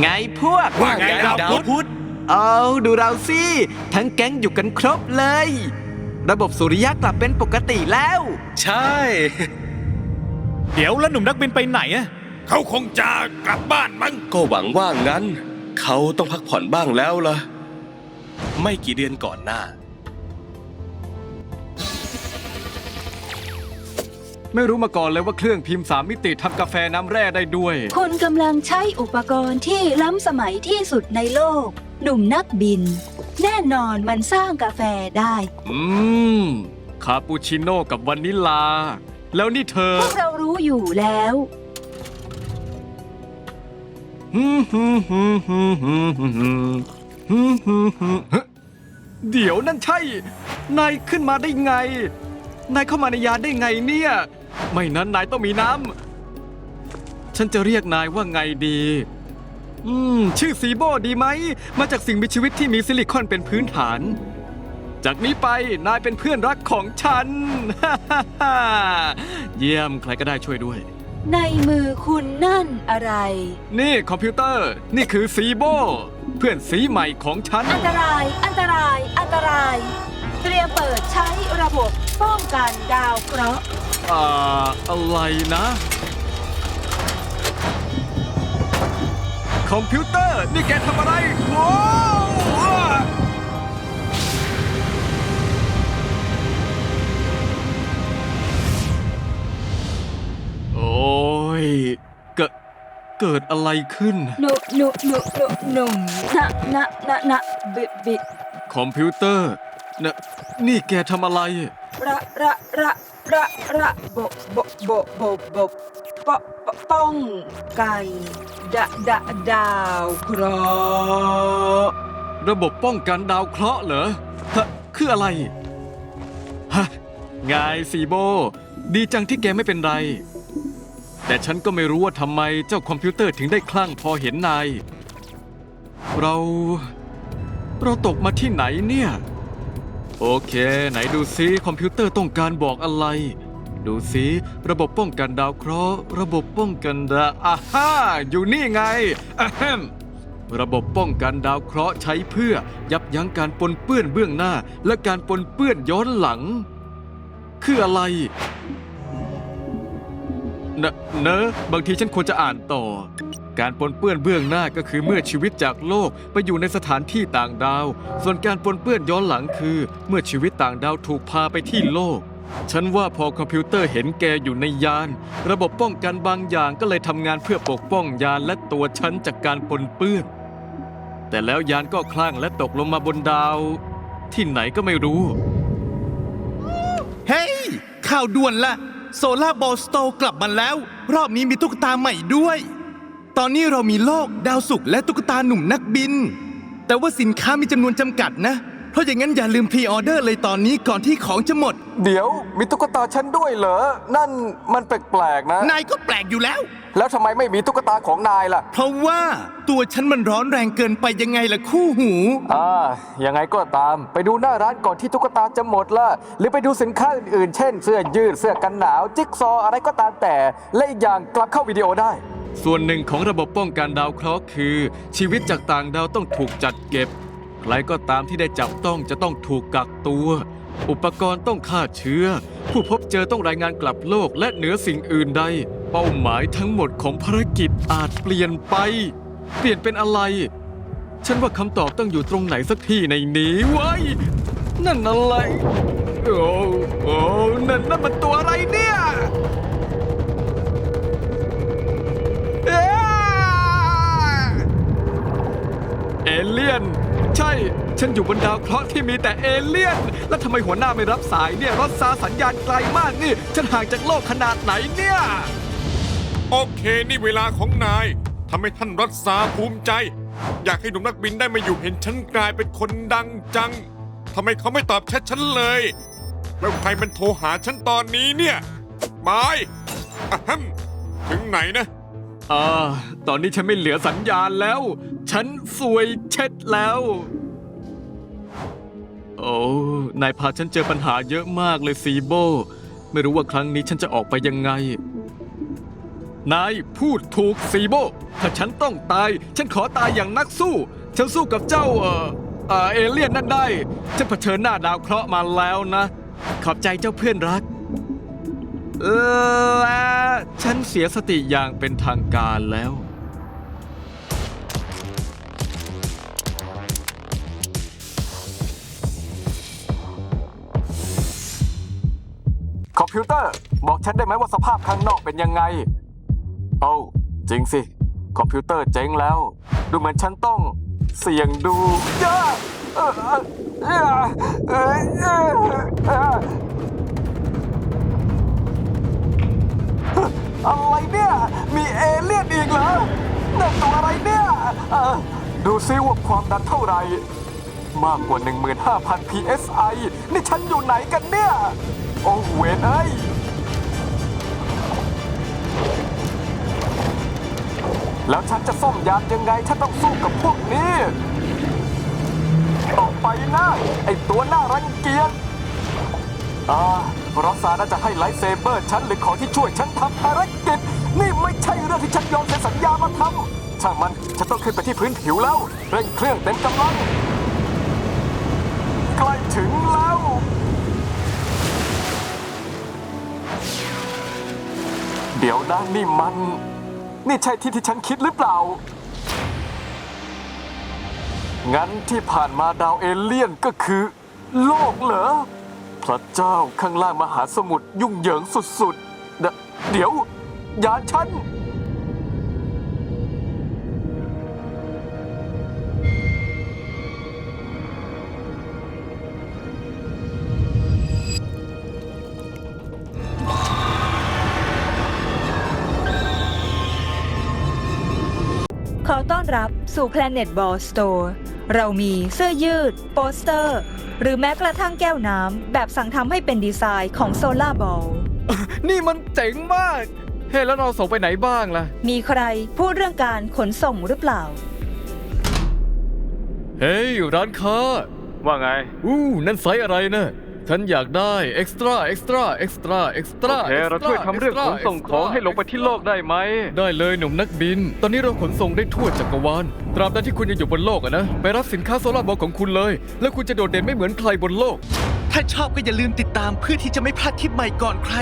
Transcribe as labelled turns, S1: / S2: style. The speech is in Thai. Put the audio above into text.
S1: ไงพวก
S2: ว่าไงดาวพุธ
S1: เอาดูเราสิ ทั้งแก๊งอยู่กันครบเลย ระบบสุริยะกลับเป็นปกติแล้ว
S2: ใช่
S3: เดี๋ยวแล้วหนุ่มนักบินไปไหนอะ
S4: เขาคงจะกลับบ้านมั้ง
S2: ก็หวังว่างั้น เขาต้องพักผ่อนบ้างแล้วล่ะ ไม่กี่เดือนก่อนหน้า
S5: ไม่รู้มาก่อนเลยว่าเครื่องพิมพ์สามมิติทำกาแฟน้ำแร่ได้ด้วย
S6: คุณกำลังใช้อุปกรณ์ที่ล้ำสมัยที่สุดในโลก หนุ่มนักบิน แน่นอนมันสร้างกาแฟได้
S5: อืม คาปูชิโน่กับวานิลลา แล้วนี่เธอ
S6: พวกเรารู้อยู่แล้ว
S5: เดี๋ยวนั่นใช่ นายขึ้นมาได้ไง นายเข้ามาในยาได้ไงเนี่ย ไม่นั้นนายต้องมีน้ำ ฉันจะเรียกนายว่าไงดี อืม ชื่อซีโบดีไหม มาจากสิ่งมีชีวิตที่มีซิลิคอนเป็นพื้นฐาน จากนี้ไปนายเป็นเพื่อนรักของฉัน เยี่ยมใครก็ได้ช่วยด้วย
S6: ในมือคุณนั่นอะไร
S5: นี่คอมพิวเตอร์ นี่คือซีโบ เพื่อนสีใหม่ของฉัน
S6: อันตราย อันตราย อันตราย เตรียมเปิดใช้ระบบป้องกันดาวเคราะห์
S5: อ่าอะไรนะ คอมพิวเตอร์นี่แกทำอะไรว้าวอะโอ้ยเกิดเกิดอะไรขึ้น
S6: หนุหนุหนุหนุหนุ่มนะนะนะนะบิบิ
S5: คอมพิวเตอร์นะนี่แกทำอะไร
S6: ระระระ ระระบบบบบบบบปปป้องกันดะดะดาวเคราะห์
S5: ระบบป้องกันดาวเคราะห์เหรอฮะคืออะไร ฮะไงซีโบ ดีจังที่แกไม่เป็นไร แต่ฉันก็ไม่รู้ว่าทำไมเจ้าคอมพิวเตอร์ถึงได้คลั่งพอเห็นนาย เรา เราตกมาที่ไหนเนี่ย โอเค ไหนดูซิคอมพิวเตอร์ต้องการบอกอะไร ดูซิระบบป้องกันดาวเคราะห์ ระบบป้องกันดาอาฮ่าอยู่นี่ไงอะแฮมระบบป้องกันดาวเคราะห์ใช้เพื่อ ยับยั้งการปนเปื้อนเบื้องหน้า และการปนเปื้อนย้อนหลัง คืออะไรเนอะเนอะบางทีฉันควรจะอ่านต่อ การปนเปื้อนเบื้องหน้าก็คือเมื่อชีวิตจากโลกไปอยู่ในสถานที่ต่างดาว ส่วนการปนเปื้อนย้อนหลังคือ เมื่อชีวิตต่างดาวถูกพาไปที่โลก ฉันว่าพอคอมพิวเตอร์เห็นแกอยู่ในยาน ระบบป้องกันบางอย่างก็เลยทำงานเพื่อปกป้องยานและตัวฉันจากการปนเปื้อน แต่แล้วยานก็คลั่งและตกลงมาบนดาว ที่ไหนก็ไม่รู้
S7: เฮ้ย ข่าวด่วนละ โซลาร์บอลสโตกลับมาแล้ว รอบนี้มีตุ๊กตาใหม่ด้วย ตอนนี้เรามีโลกดาวศุกร์และตุ๊กตาหนุ่มนักบิน แต่ว่าสินค้ามีจำนวนจำกัดนะ เพราะอย่างนั้นอย่าลืมพรีออเดอร์เลยตอนนี้ก่อนที่ของจะหมด
S5: เดี๋ยวมีตุ๊กตาฉันด้วยเหรอ นั่นมันแปลกๆนะ
S7: นายก็แปลกอยู่แล้ว
S5: แล้วทำไมไม่มีตุ๊กตาของนายล่ะ
S7: เพราะว่าตัวฉันมันร้อนแรงเกินไปยังไงล่ะคู่หู
S5: อ่า ยังไงก็ตาม ไปดูหน้าร้านก่อนที่ตุ๊กตาจะหมดละหรือไปดูสินค้าอื่นๆ เช่น เสื้อยืด เสื้อกันหนาว จิ๊กซอว์อะไรก็ตามแต่ และอีกอย่างกลับเข้าวิดีโอได้ ส่วนหนึ่งของระบบป้องกันดาวเคราะห์คือ ชีวิตจากต่างดาวต้องถูกจัดเก็บ ใครก็ตามที่ได้จับต้องจะต้องถูกกักตัว อุปกรณ์ต้องฆ่าเชื้อ ผู้พบเจอต้องรายงานกลับโลกและเหนือสิ่งอื่นใด เป้าหมายทั้งหมดของภารกิจอาจเปลี่ยนไป เปลี่ยนเป็นอะไร ฉันว่าคำตอบต้องอยู่ตรงไหนสักที่ในนี้เว้ยนั่นอะไร โอ้โอ้นั่นนั่นมันตัวอะไรเนี่ย ฉันอยู่บนดาวเคราะห์ที่มีแต่เอเลี่ยน แล้วทำไมหัวหน้าไม่รับสายเนี่ยรถซาสัญญาณไกลมากนี่ ฉันห่างจากโลกขนาดไหนเนี่ย
S4: โอเคนี่เวลาของนายทำให้ท่านรัศาภูมิใจ อยากให้หนุ่มนักบินได้มาอยู่เห็นฉันกลายเป็นคนดังจังทำไมเขาไม่ตอบแชทฉันเลย แล้วใครมันโทรหาฉันตอนนี้เนี่ยบายอะฮัมถึงไหนนะ
S5: อ่า ตอนนี้ฉันไม่เหลือสัญญาณแล้ว ฉันสวยเช็ดแล้ว โอ้นายพาฉันเจอปัญหาเยอะมากเลยซีโบ ไม่รู้ว่าครั้งนี้ฉันจะออกไปยังไง นายพูดถูกซีโบ ถ้าฉันต้องตาย ฉันขอตายอย่างนักสู้ ฉันสู้กับเจ้าเอ่อเอ่อเอเลี่ยนนั่นได้ ฉันเผชิญหน้าดาวเคราะห์มาแล้วนะ ขอบใจเจ้าเพื่อนรัก และฉันเสียสติอย่างเป็นทางการแล้ว
S1: อมพิวเตอร์ บอกฉันได้ไหมว่าสภาพข้างนอกเป็นยังไง เอ้าจริงสิ คอมพิวเตอร์เจ๊งแล้ว ดูเหมือนฉันต้องเสี่ยงดูเอ่อเอ่อเอ่อเอ่อเอ่ออะไรเนี่ย มีเอเลี่ยนอีกเหรอนั่นตัวอะไรเนี่ยดูซิว่าความดันเท่าไหร่ มากกว่า 15,000 psi นี่ฉันอยู่ไหนกันเนี่ย โอ้เวนเอ้ยแล้วฉันจะซ่อมยานยังไง ฉันต้องสู้กับพวกนี้ต่อไปนะ ไอตัวหน่ารังเกียจอ่ารอสซาน่าจะให้ไลท์เซเบอร์ฉันหรือของที่ช่วยฉันทำภารกิจ นี่ไม่ใช่เรื่องที่ฉันยอมเซ็นสัญญามาทำช่างมัน ฉันต้องขึ้นไปที่พื้นผิวแล้ว เร่งเครื่องเต็มกำลัง เดี๋ยวนะนี่มัน นี่ใช่ที่ที่ฉันคิดหรือเปล่า งั้นที่ผ่านมาดาวเอเลี่ยนก็คือ โลกเหรอ พระเจ้าข้างล่างมหาสมุทรยุ่งเหยิงสุดๆเดเดี๋ยวยาฉัน
S6: ขอต้อนรับสู่ Planet Ball Store เรามีเสื้อยืด โปสเตอร์ หรือแม้กระทั่งแก้วน้ำ แบบสั่งทำให้เป็นดีไซน์ของ Solar Ball
S5: นี่มันเจ๋งมาก เฮ้แล้วเราส่งไปไหนบ้างล่ะ
S6: มีใครพูดเรื่องการขนส่งหรือเปล่า
S5: เฮ้ยร้านค้า
S3: ว่าไง
S5: อู้นั่นไซส์อะไรนะ ฉันอยากได้เอ็กซ์ตร้าเอ็กซ์ตร้าเอ็กซ์ตร้าเอ็กซ์ตร้า
S3: โอเคเราช่วยทำเรื่องขนส่งของให้ลงไปที่โลกได้ไหม
S5: ได้เลยหนุ่มนักบิน ตอนนี้เราขนส่งได้ทั่วจักรวาล ตราบใดที่คุณยังอยู่บนโลกอะนะ ไปรับสินค้าโซลาร์บอลของคุณเลย แล้วคุณจะโดดเด่นไม่เหมือนใครบนโลก
S7: ถ้าชอบก็อย่าลืมติดตามเพื่อที่จะไม่พลาดคลิปใหม่ก่อนใคร